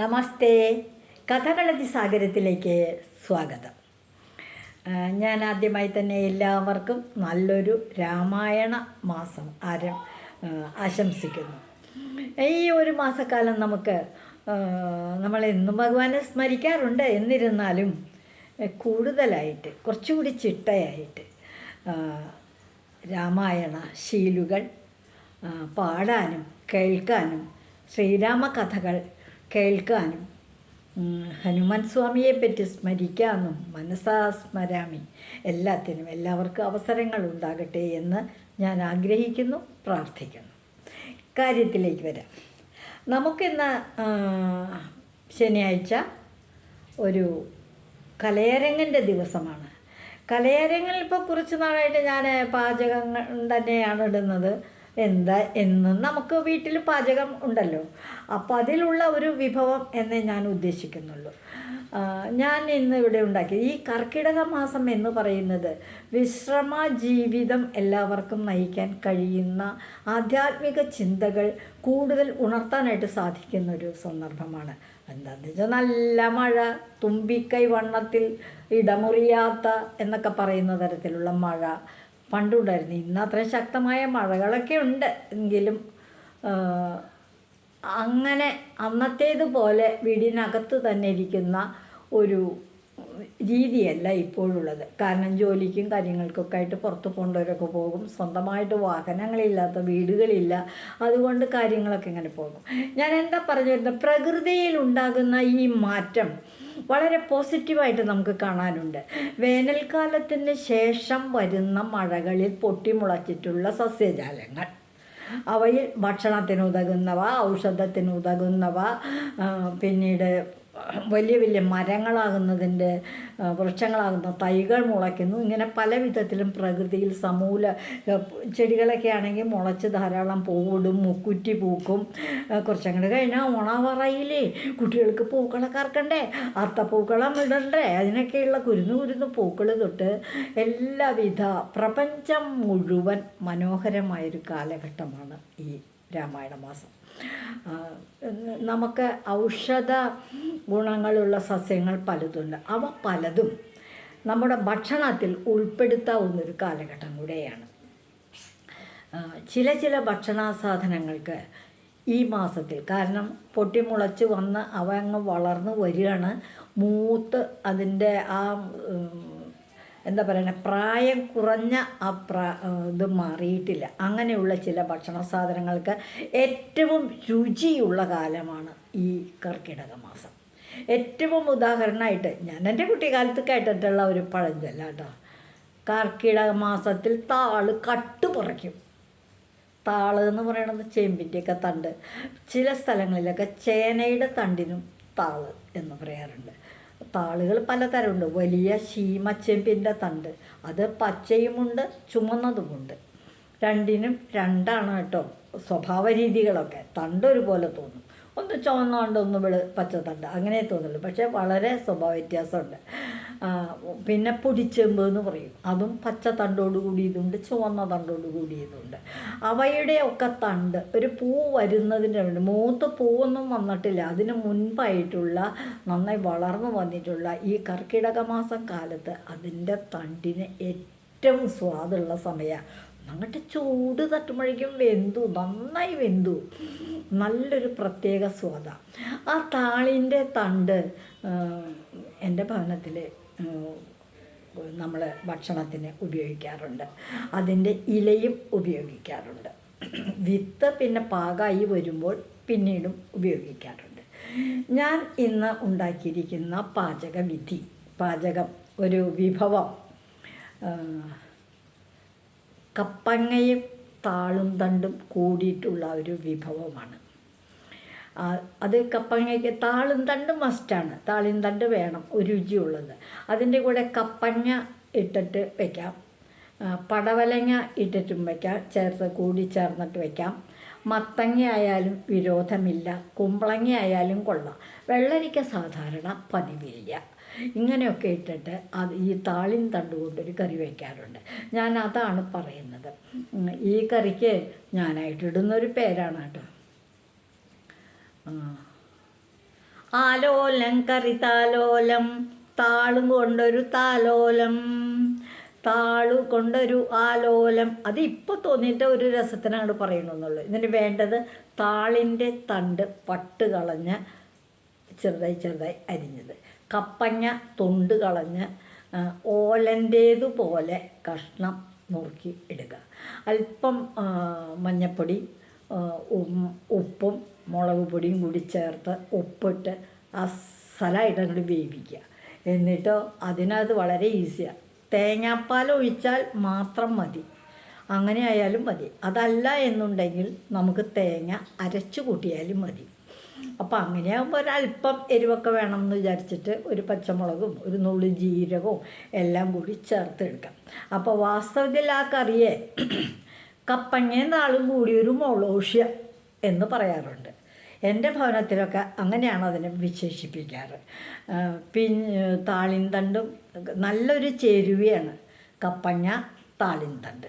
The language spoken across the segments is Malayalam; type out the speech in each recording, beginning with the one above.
നമസ്തേ. കഥകളതി സാഗരത്തിലേക്ക് സ്വാഗതം. ഞാൻ ആദ്യമായി തന്നെ എല്ലാവർക്കും നല്ലൊരു രാമായണ മാസം ആരം ആശംസിക്കുന്നു. ഈ ഒരു മാസക്കാലം നമുക്ക് നമ്മൾ എന്നും ഭഗവാനെ സ്മരിക്കാറുണ്ട്. എന്നിരുന്നാലും കൂടുതലായിട്ട് കുറച്ചുകൂടി ചിട്ടയായിട്ട് രാമായണ ശീലുകൾ പാടാനും കേൾക്കാനും ശ്രീരാമ കഥകൾ കേൾക്കാനും. ഹനുമാൻ സ്വാമിയെ പറ്റി സ്മരിക്കാനും മനസ്സാ സ്മരാമി. എല്ലാത്തിനും എല്ലാവർക്കും അവസരങ്ങൾ ഉണ്ടാകട്ടെ എന്ന് ഞാൻ ആഗ്രഹിക്കുന്നു പ്രാർത്ഥിക്കുന്നു. കാര്യത്തിലേക്ക് വരാം. നമുക്കിന്ന് ശനിയാഴ്ച ഒരു കലയരങ്ങന്റെ ദിവസമാണ്. കലയരങ്ങിൽ ഇപ്പോൾ കുറച്ച് നാളായിട്ട് ഞാൻ പാചകങ്ങൾ തന്നെയാണ് ഇടുന്നത്. എന്താ എന്നും നമുക്ക് വീട്ടിൽ പാചകം ഉണ്ടല്ലോ. അപ്പോൾ അതിലുള്ള ഒരു വിഭവം എന്നേ ഞാൻ ഉദ്ദേശിക്കുന്നുള്ളൂ. ഞാൻ ഇന്ന് ഇവിടെ ഉണ്ടാക്കി. ഈ കർക്കിടക മാസം എന്ന് പറയുന്നത് വിശ്രമ ജീവിതം എല്ലാവർക്കും നയിക്കാൻ കഴിയുന്ന ആധ്യാത്മിക ചിന്തകൾ കൂടുതൽ ഉണർത്താനായിട്ട് സാധിക്കുന്ന ഒരു സന്ദർഭമാണ്. എന്താണെന്ന് വെച്ചാൽ നല്ല മഴ തുമ്പിക്കൈ വണ്ണത്തിൽ ഇടമുറിയാത്ത എന്നൊക്കെ പറയുന്ന തരത്തിലുള്ള മഴ പണ്ടുണ്ടായിരുന്നു. ഇന്ന് അത്രയും ശക്തമായ മഴകളൊക്കെ ഉണ്ട്. എങ്കിലും അങ്ങനെ അന്നത്തേതുപോലെ വീടിനകത്ത് തന്നെ ഇരിക്കുന്ന ഒരു രീതിയല്ല ഇപ്പോഴുള്ളത്. കാരണം ജോലിക്കും കാര്യങ്ങൾക്കൊക്കെ ആയിട്ട് പുറത്ത് പോകേണ്ടവരൊക്കെ പോകും. സ്വന്തമായിട്ട് വാഹനങ്ങളില്ലാത്ത വീടുകളില്ല. അതുകൊണ്ട് കാര്യങ്ങളൊക്കെ ഇങ്ങനെ പോകും. ഞാൻ എന്താ പറഞ്ഞു വരുന്നത്? പ്രകൃതിയിൽ ഉണ്ടാകുന്ന ഈ മാറ്റം വളരെ പോസിറ്റീവായിട്ട് നമുക്ക് കാണാനുണ്ട്. വേനൽക്കാലത്തിന് ശേഷം വരുന്ന മഴകളിൽ പൊട്ടിമുളച്ചിട്ടുള്ള സസ്യജാലങ്ങൾ. അവയിൽ ഭക്ഷണത്തിന് ഉതകുന്നവ ഔഷധത്തിന് ഉതകുന്നവ പിന്നീട് വലിയ വലിയ മരങ്ങളാകുന്നതിന്റെ വൃക്ഷങ്ങളാകുന്ന തൈകൾ മുളയ്ക്കുന്നു. ഇങ്ങനെ പല വിധത്തിലും പ്രകൃതിയിൽ സമൂല ചെടികളൊക്കെ ആണെങ്കിൽ മുളച്ച് ധാരാളം പൂവിടും മുക്കുറ്റി പൂക്കും കുറച്ചും കുറച്ചങ്ങോട്ട് കഴിഞ്ഞാൽ ഓണാവറയിലേ കുട്ടികൾക്ക് പൂക്കളൊക്കെ ഇറക്കണ്ടേ അത്തപ്പൂക്കളം ഇടണ്ടേ? അതിനൊക്കെയുള്ള കുരുന്നു കുരുന്നു പൂക്കൾ തൊട്ട് എല്ലാവിധ പ്രപഞ്ചം മുഴുവൻ മനോഹരമായൊരു കാലഘട്ടമാണ് ഈ രാമായണ മാസം നമുക്ക് ഔഷധ ഗുണങ്ങളുള്ള സസ്യങ്ങൾ പലതുണ്ട്. അവ പലതും നമ്മുടെ ഭക്ഷണത്തിൽ ഉൾപ്പെടുത്താവുന്നൊരു കാലഘട്ടം കൂടെയാണ്. ചില ചില ഭക്ഷണ സാധനങ്ങൾക്ക് ഈ മാസത്തിൽ കാരണം പൊട്ടിമുളച്ച് വന്ന് അവ അങ്ങ് വളർന്നു വരികയാണ്. മൂത്ത് അതിന്റെ ആ എന്താ പറയുക പ്രായം കുറഞ്ഞ ആ പ്രാ ഇത് മാറിയിട്ടില്ല. അങ്ങനെയുള്ള ചില ഭക്ഷണ സാധനങ്ങൾക്ക് ഏറ്റവും രുചിയുള്ള കാലമാണ് ഈ കർക്കിടക മാസം. ഏറ്റവും ഉദാഹരണമായിട്ട് ഞാൻ എന്റെ കുട്ടിക്കാലത്ത് കേട്ടിട്ടുള്ള ഒരു പഴഞ്ചൊല്ല കേട്ടോ. കർക്കിടക മാസത്തിൽ താൾ കട്ട് പറിക്കും. താൾ എന്ന് പറയണത് ചേമ്പിന്റെയൊക്കെ തണ്ട്. ചില സ്ഥലങ്ങളിലൊക്കെ ചേനയുടെ തണ്ടിനും താൾ എന്ന് പറയാറുണ്ട്. താളുകൾ പലതരമുണ്ട്. വലിയ ശീമച്ചെമ്പിന്റെ തണ്ട്. അത് പച്ചയുമുണ്ട് ചുമന്നതുമുണ്ട്. രണ്ടിനും രണ്ടാണ് കേട്ടോ സ്വഭാവ രീതികളൊക്കെ. തണ്ട് ഒരുപോലെ തോന്നും. ഒന്ന് ചുവന്നുകൊണ്ട് ഒന്ന് വെളു പച്ചത്തണ്ട. അങ്ങനെ തോന്നുള്ളൂ പക്ഷേ വളരെ സ്വഭാവ വ്യത്യാസമുണ്ട്. പിന്നെ പൊടിച്ചെമ്പ് എന്ന് പറയും. അതും പച്ച തണ്ടോട് കൂടിയതുണ്ട് ചുവന്ന തണ്ടോട് കൂടിയതുണ്ട്. അവയുടെ ഒക്കെ തണ്ട് ഒരു പൂ വരുന്നതിന്റെ വേണ്ടി മൂത്ത് പൂവൊന്നും വന്നിട്ടില്ല. അതിന് മുൻപായിട്ടുള്ള നന്നായി വളർന്നു വന്നിട്ടുള്ള ഈ കർക്കിടക മാസം കാലത്ത് അതിന്റെ തണ്ടിന് ഏറ്റവും സ്വാദുള്ള സമയമാണ്. അങ്ങോട്ട് ചൂട് തട്ടുമ്പോഴേക്കും വെന്തു നന്നായി വെന്തു. നല്ലൊരു പ്രത്യേക സ്വാദാണ് ആ താളിന്റെ തണ്ട് എന്റെ ഭവനത്തിൽ നമ്മൾ ഭക്ഷണത്തിന് ഉപയോഗിക്കാറുണ്ട്. അതിന്റെ ഇലയും ഉപയോഗിക്കാറുണ്ട്. വിത്ത് പിന്നെ പാകായി വരുമ്പോൾ പിന്നീടും ഉപയോഗിക്കാറുണ്ട്. ഞാൻ ഇന്ന് ഉണ്ടാക്കിയിരിക്കുന്ന പാചകവിധി പാചകം ഒരു വിഭവം കപ്പങ്ങയും താളും തണ്ടും കൂടിയിട്ടുള്ള ഒരു വിഭവമാണ്. അത് കപ്പങ്ങയ്ക്ക് താളും തണ്ടും മസ്റ്റാണ് താളും തണ്ട് വേണം ഒരു രുചിയുള്ളത്. അതിന്റെ കൂടെ കപ്പങ്ങ ഇട്ടിട്ട് വയ്ക്കാം പടവലങ്ങ ഇട്ടിട്ടും വയ്ക്കാം ചേർത്ത് കൂടി ചേർന്നിട്ട് വയ്ക്കാം മത്തങ്ങ ആയാലും വിരോധമില്ല. കുമ്പളങ്ങ ആയാലും കൊള്ളാം. വെള്ളരിക്ക സാധാരണ പതിവില്ല. ഇങ്ങനെയൊക്കെ ഇട്ടിട്ട് അത് ഈ താളിൻ തണ്ട് കൊണ്ടൊരു കറി വയ്ക്കാറുണ്ട് ഞാൻ അതാണ് പറയുന്നത്. ഈ കറിക്ക് ഞാനായിട്ടിടുന്നൊരു പേരാണ് കേട്ടോ. ആലോലം കറി താലോലം താളും കൊണ്ടൊരു താലോലം താളു കൊണ്ടൊരു ആലോലം. അത് ഇപ്പോൾ തോന്നിയിട്ട് ഒരു രസത്തിനാണ് പറയണമെന്നുള്ളൂ ഇതിന് വേണ്ടത് താളിന്റെ തണ്ട് പട്ട് കളഞ്ഞ് ചെറുതായി ചെറുതായി അരിഞ്ഞത്. കപ്പങ്ങ തൊണ്ട് കളഞ്ഞ് ഓലന്റേതുപോലെ കഷ്ണം നുറുക്കി ഇടുക. അല്പം മഞ്ഞപ്പൊടി ഉപ്പും മുളക് പൊടിയും കൂടി ചേർത്ത് ഉപ്പിട്ട് അസലായിട്ട് അങ്ങോട്ട് വേവിക്കുക. എന്നിട്ടോ അതിനകത്ത് വളരെ ഈസിയാണ് തേങ്ങാപ്പാൽ ഒഴിച്ചാൽ മാത്രം മതി. അങ്ങനെ ആയാലും മതി. അതല്ല എന്നുണ്ടെങ്കിൽ നമുക്ക് തേങ്ങ അരച്ചു കൂട്ടിയാലും മതി. അപ്പം അങ്ങനെയാകുമ്പോൾ ഒരല്പം എരിവൊക്കെ വേണം എന്ന് വിചാരിച്ചിട്ട് ഒരു പച്ചമുളകും ഒരു നുള്ളി ജീരകവും എല്ലാം കൂടി ചേർത്തെടുക്കാം അപ്പോൾ വാസ്തവത്തിൽ ആ കറിയെ കപ്പങ്ങേന്നാളും കൂടി ഒരു മൊളോഷ്യ എന്ന് പറയാറുണ്ട്. എന്റെ ഭവനത്തിലൊക്കെ അങ്ങനെയാണ് അതിനെ വിശേഷിപ്പിക്കാറ്. പിന്നെ താളിന്തണ്ടും നല്ലൊരു ചേരുവയാണ് കപ്പങ്ങ താളിന്തണ്ട്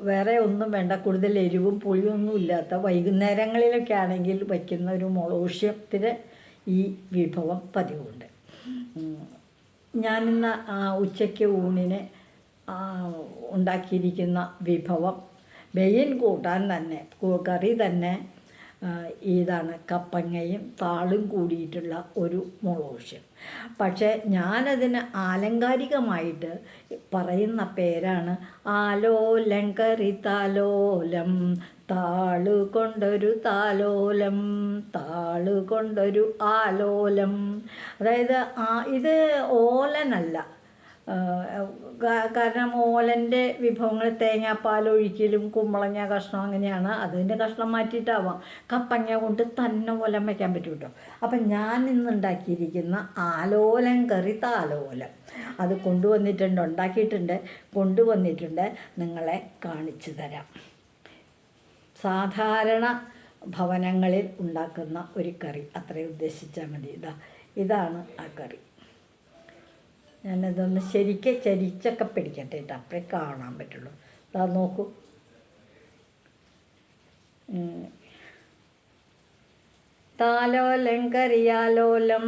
വേറെ ഒന്നും വേണ്ട കൂടുതൽ എരിവും പുളിയൊന്നും ഇല്ലാത്ത വൈകുന്നേരങ്ങളിലൊക്കെ ആണെങ്കിൽ വയ്ക്കുന്ന ഒരു മുളോഷ്യത്തിന് ഈ വിഭവം പതിവുണ്ട്. ഞാനിന്ന് ഉച്ചയ്ക്ക് ഊണിന് ഉണ്ടാക്കിയിരിക്കുന്ന വിഭവം മെയിൻ കൂട്ടാൻ തന്നെ കറി തന്നെ ഇതാണ് കപ്പങ്ങയും താളും കൂടിയിട്ടുള്ള ഒരു മുളോഷ്യം. പക്ഷേ ഞാനതിന് ആലങ്കാരികമായിട്ട് പറയുന്ന പേരാണ് ആലോലം കറി താലോലം താളു കൊണ്ടൊരു താലോലം താളു കൊണ്ടൊരു ആലോലം. അതായത് ആ ഇത് ഓലനല്ല കാരണം ഓലന്റെ വിഭവങ്ങൾ തേങ്ങാപ്പാൽ ഒഴിക്കലും കുമ്പളങ്ങ കഷ്ണം അങ്ങനെയാണ്. അതിന്റെ കഷ്ണം മാറ്റിയിട്ടാവാം. കപ്പങ്ങ കൊണ്ട് തന്നെ ഓലം വയ്ക്കാൻ പറ്റും കേട്ടോ അപ്പം ഞാൻ ഇന്നുണ്ടാക്കിയിരിക്കുന്ന ആലോലം കറി താലോലം അത് കൊണ്ടുവന്നിട്ടുണ്ട് ഉണ്ടാക്കിയിട്ടുണ്ട് കൊണ്ടുവന്നിട്ടുണ്ട്. നിങ്ങളെ കാണിച്ചു തരാം. സാധാരണ ഭവനങ്ങളിൽ ഉണ്ടാക്കുന്ന ഒരു കറി. അത്രയും ഉദ്ദേശിച്ചാൽ മതി. ഇതാ ഇതാണ് ആ കറി. ഞാനതൊന്ന് ശരിക്ക് ചരിച്ചൊക്കെ പിടിക്കട്ടെ കേട്ടോ. അപ്പോഴേ കാണാൻ പറ്റുള്ളൂ. അതാ നോക്കൂ. ഉം. താലോലം കരിയാലോലം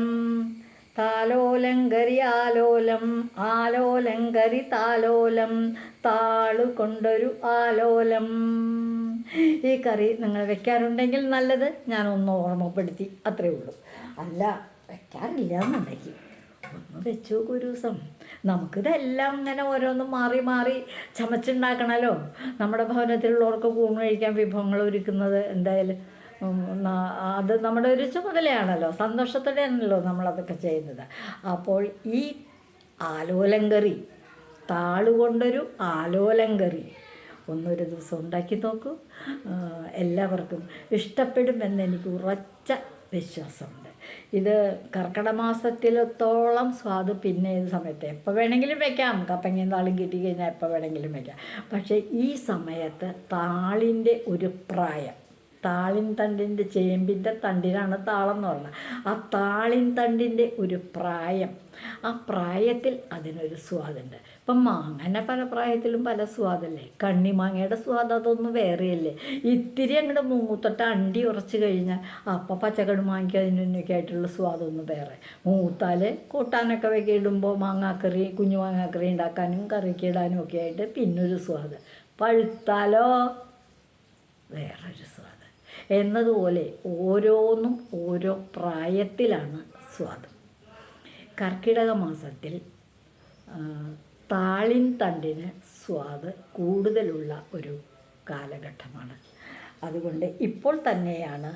താലോലം കരിയാലോലം ആലോലം കരി താലോലം താളു കൊണ്ടൊരു ആലോലം. ഈ കറി നിങ്ങൾ വെക്കാറുണ്ടെങ്കിൽ നല്ലത്. ഞാനൊന്ന് ഓർമ്മപ്പെടുത്തി. അത്രേ ഉള്ളൂ. അല്ല വെക്കാറില്ല എന്നുണ്ടെങ്കിൽ. ഒന്ന് വെച്ചു ദിവസം നമുക്കിതെല്ലാം ഇങ്ങനെ ഓരോന്നും മാറി മാറി ചമച്ചുണ്ടാക്കണമല്ലോ നമ്മുടെ ഭവനത്തിലുള്ളവർക്ക് കൂണ് കഴിക്കാൻ വിഭവങ്ങൾ ഒരുക്കുന്നത് എന്തായാലും അത് നമ്മുടെ ഒരു ചുമതലയാണല്ലോ. സന്തോഷത്തോടെയാണല്ലോ നമ്മളതൊക്കെ ചെയ്യുന്നത്. അപ്പോൾ ഈ ആലോലം കറി താളുകൊണ്ടൊരു ആലോലം കറി ഒന്നൊരു ദിവസം ഉണ്ടാക്കി നോക്കൂ. എല്ലാവർക്കും ഇഷ്ടപ്പെടുമെന്ന് എനിക്ക് ഉറച്ച വിശ്വാസമുണ്ട് ഇത് കർക്കിടമാസത്തിലത്തോളം സ്വാദ് പിന്നെ ഏത് സമയത്ത് എപ്പോൾ വേണമെങ്കിലും വെക്കാം. കപ്പങ്ങയും താളും കിട്ടി കഴിഞ്ഞാൽ എപ്പോൾ വേണമെങ്കിലും വെക്കാം. പക്ഷേ ഈ സമയത്ത് താളിന്റെ ഒരു പ്രായം താളിൻ തണ്ടിന്റെ ചേമ്പിന്റെ തണ്ടിനാണ് താളം എന്ന് പറഞ്ഞത്. ആ താളിൻ തണ്ടിന്റെ ഒരു പ്രായം ആ പ്രായത്തിൽ അതിനൊരു സ്വാദുണ്ട്. ഇപ്പം മാങ്ങനെ പല പ്രായത്തിലും പല സ്വാദല്ലേ? കണ്ണിമാങ്ങയുടെ സ്വാദ് അതൊന്നും വേറെയല്ലേ? ഇത്തിരി അങ്ങോട്ട് മൂത്തൊട്ട് അണ്ടി ഉറച്ച് കഴിഞ്ഞാൽ അപ്പം പച്ചക്കടി മാങ്ങിക്ക് അതിനൊക്കെ ആയിട്ടുള്ള സ്വാദൊന്നും വേറെ. മൂത്താൽ കൂട്ടാനൊക്കെ വെക്കി ഇടുമ്പോൾ മാങ്ങാക്കറി കുഞ്ഞു മാങ്ങാക്കറി ഉണ്ടാക്കാനും കറിക്ക് ഇടാനും ഒക്കെ ആയിട്ട് പിന്നൊരു സ്വാദ്. പഴുത്താലോ? വേറൊരു സ്വാദ്. എന്നതുപോലെ ഓരോന്നും ഓരോ പ്രായത്തിലാണ് സ്വാദ്. കർക്കിടക മാസത്തിൽ താളിൻ തണ്ടിന് സ്വാദ് കൂടുതലുള്ള ഒരു കാലഘട്ടമാണ്. അതുകൊണ്ട് ഇപ്പോൾ തന്നെയാണ്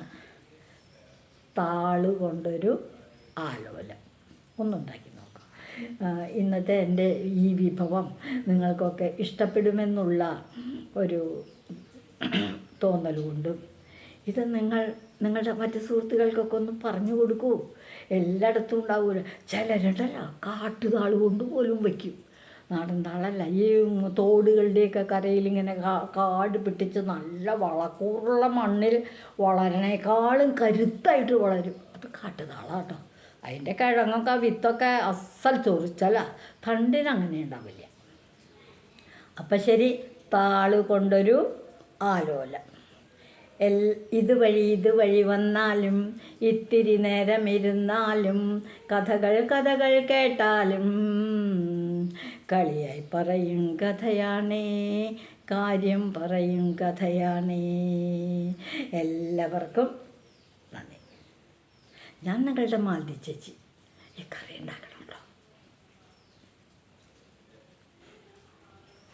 താളുകൊണ്ടൊരു ആലോല. ഒന്നുണ്ടാക്കി നോക്കാം. ഇന്നത്തെ എന്റെ ഈ വിഭവം നിങ്ങൾക്കൊക്കെ ഇഷ്ടപ്പെടുമെന്നുള്ള ഒരു തോന്നലുകൊണ്ടും ഇത് നിങ്ങൾ നിങ്ങളുടെ മറ്റു സുഹൃത്തുക്കൾക്കൊക്കെ ഒന്ന് പറഞ്ഞു കൊടുക്കൂ. എല്ലായിടത്തും ഉണ്ടാവൂല. ചിലരുണ്ടല്ലോ കാട്ടുതാൾ കൊണ്ട് പോലും വയ്ക്കും. നാടൻ തളല്ല ഈ തോടുകളുടെയൊക്കെ കരയിൽ ഇങ്ങനെ കാട് പിടിച്ച് നല്ല വളക്കൂറുള്ള മണ്ണിൽ വളരണേക്കാളും കരുത്തായിട്ട് വളരും. അത് കാട്ടുതാളാട്ടോ അതിന്റെ കിഴങ്ങൊക്കെ വിത്തൊക്കെ അസൽ ചൊറിച്ചല്ല തണ്ടിന് അങ്ങനെ ഉണ്ടാവില്ല. അപ്പം ശരി താൾ കൊണ്ടൊരു ആലോല. എൽ ഇതുവഴി ഇതുവഴി വന്നാലും ഇത്തിരി നേരം ഇരുന്നാലും കഥകൾ കഥകൾ കേട്ടാലും കളിയായി പറയും കഥയാണേ കാര്യം പറയും കഥയാണേ. എല്ലാവർക്കും നന്ദി. ഞാൻ നിങ്ങളുടെ മാലതി ചേച്ചി. ഈ കറി ഉണ്ടാക്കണം.